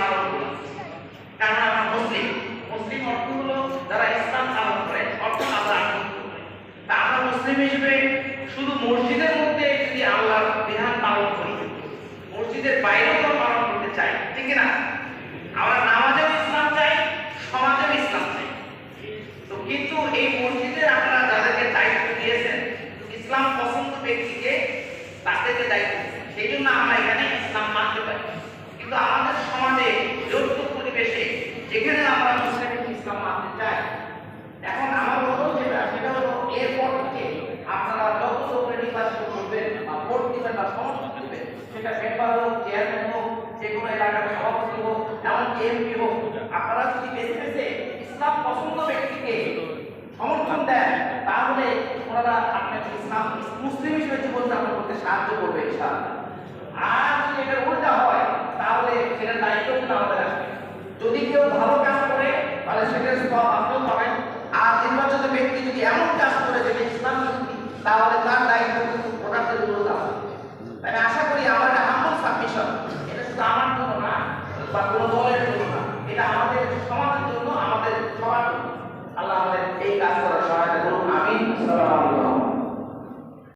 পালন ইসলাম চাই, ঠিক ইসলাম চাই তো কিন্তু এই মসজিদে আপনারা যাদেরকে দায়িত্ব দিয়েছেন, ইসলাম পছন্দ ব্যক্তিকে তাদেরকে দায়িত্ব সেই জন্য আমরা এখানে ইসলাম মানতে পারি। কিন্তু আমাদের যেখানে আমরা মুসলিম ইসলাম মানতে চাই। এখন আমার অনুরোধ যেটা, সেটা হলো এরপর থেকে আপনারা যত লোকের নির্বাচন করবেন বা ভোট দিবেন বা সমর্থন দিবেন সেটা মেম্বার হোক চেয়ারম্যান হোক, যে কোনো এলাকার সভাপতি হোক এমনকি এমপি হোক, আপনারা যদি বেছে বেছে ইসলাম পছন্দ ব্যক্তিকে সমর্থন দেন, তাহলে ওনারা আপনাকে ইসলাম মুসলিম হিসেবে জীবনযাপন করতে সাহায্য করবে, ইনশাআল্লাহ। আর যদি আপনিও পাবেন আর নির্বাচিত ব্যক্তি যদি এমন কাজ করে যেটা ইসলাম তাহলে তার দায়িত্ব কিন্তু ভোটারদের উপরে দেওয়া আমি আশা করি আমার আমল সাবমিশন এটা শুধু আমার জন্য না, বা কোনো দলের জন্য না, এটা আমাদের সমাজের জন্য, আমাদের সবার আল্লাহ আমাদের এই কাজ করার সহায়তা করুন। আমি